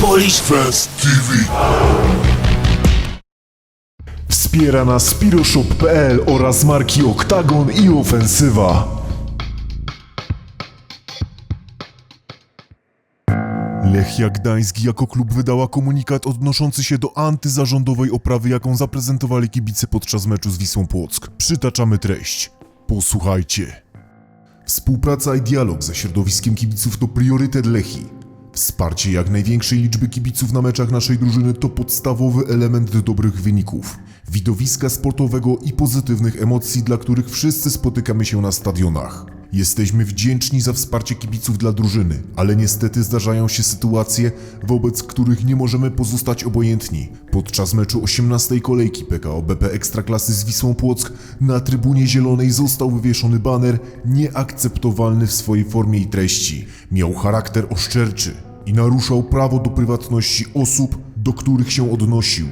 Polish Fest TV. Wspiera nas Piroshop.pl oraz marki Oktagon i Ofensywa. Lechia Gdańsk jako klub wydała komunikat odnoszący się do antyzarządowej oprawy, jaką zaprezentowali kibice podczas meczu z Wisłą Płock. Przytaczamy treść. Posłuchajcie. Współpraca i dialog ze środowiskiem kibiców to priorytet Lechii. Wsparcie jak największej liczby kibiców na meczach naszej drużyny to podstawowy element do dobrych wyników, widowiska sportowego i pozytywnych emocji, dla których wszyscy spotykamy się na stadionach. Jesteśmy wdzięczni za wsparcie kibiców dla drużyny, ale niestety zdarzają się sytuacje, wobec których nie możemy pozostać obojętni. Podczas meczu 18 kolejki PKO BP Ekstraklasy z Wisłą Płock na trybunie zielonej został wywieszony baner nieakceptowalny w swojej formie i treści. Miał charakter oszczerczy i naruszał prawo do prywatności osób, do których się odnosił.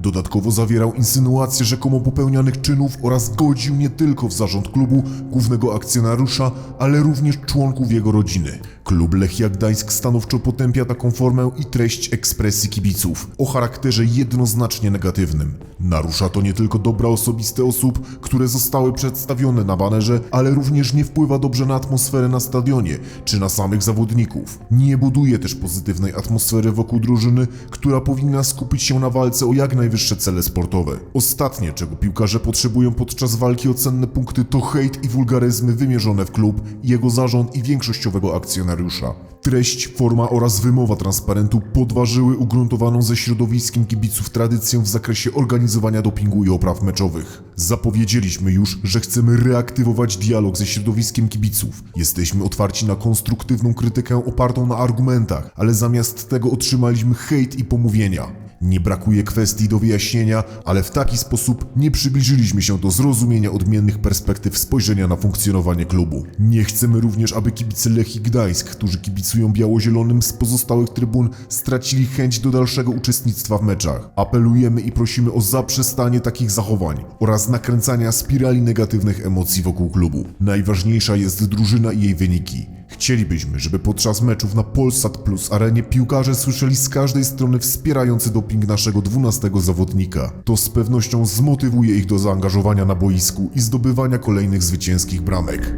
Dodatkowo zawierał insynuacje rzekomo popełnianych czynów oraz godził nie tylko w zarząd klubu, głównego akcjonariusza, ale również członków jego rodziny. Klub Lechia Gdańsk stanowczo potępia taką formę i treść ekspresji kibiców o charakterze jednoznacznie negatywnym. Narusza to nie tylko dobra osobiste osób, które zostały przedstawione na banerze, ale również nie wpływa dobrze na atmosferę na stadionie czy na samych zawodników. Nie buduje też pozytywnej atmosfery wokół drużyny, która powinna skupić się na walce o jak najwyższe cele sportowe. Ostatnie, czego piłkarze potrzebują podczas walki o cenne punkty, to hejt i wulgaryzmy wymierzone w klub, jego zarząd i większościowego akcjonariusza. Treść, forma oraz wymowa transparentu podważyły ugruntowaną ze środowiskiem kibiców tradycję w zakresie organizowania dopingu i opraw meczowych. Zapowiedzieliśmy już, że chcemy reaktywować dialog ze środowiskiem kibiców. Jesteśmy otwarci na konstruktywną krytykę opartą na argumentach, ale zamiast tego otrzymaliśmy hejt i pomówienia. Nie brakuje kwestii do wyjaśnienia, ale w taki sposób nie przybliżyliśmy się do zrozumienia odmiennych perspektyw spojrzenia na funkcjonowanie klubu. Nie chcemy również, aby kibice Lechii Gdańsk, którzy kibicują biało-zielonym z pozostałych trybun, stracili chęć do dalszego uczestnictwa w meczach. Apelujemy i prosimy o zaprzestanie takich zachowań oraz nakręcania spirali negatywnych emocji wokół klubu. Najważniejsza jest drużyna i jej wyniki. Chcielibyśmy, żeby podczas meczów na Polsat Plus arenie piłkarze słyszeli z każdej strony wspierający doping naszego 12 zawodnika. To z pewnością zmotywuje ich do zaangażowania na boisku i zdobywania kolejnych zwycięskich bramek.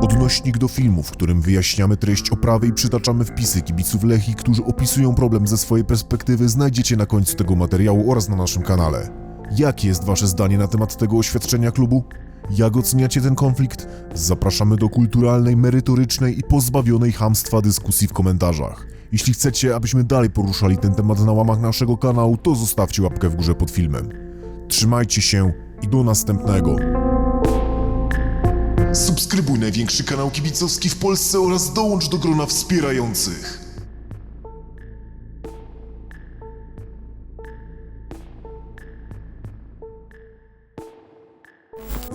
Odnośnik do filmu, w którym wyjaśniamy treść oprawy i przytaczamy wpisy kibiców Lechii, którzy opisują problem ze swojej perspektywy, znajdziecie na końcu tego materiału oraz na naszym kanale. Jakie jest Wasze zdanie na temat tego oświadczenia klubu? Jak oceniacie ten konflikt? Zapraszamy do kulturalnej, merytorycznej i pozbawionej hamstwa dyskusji w komentarzach. Jeśli chcecie, abyśmy dalej poruszali ten temat na łamach naszego kanału, to zostawcie łapkę w górze pod filmem. Trzymajcie się i do następnego. Subskrybuj największy kanał kibicowski w Polsce oraz dołącz do grona wspierających.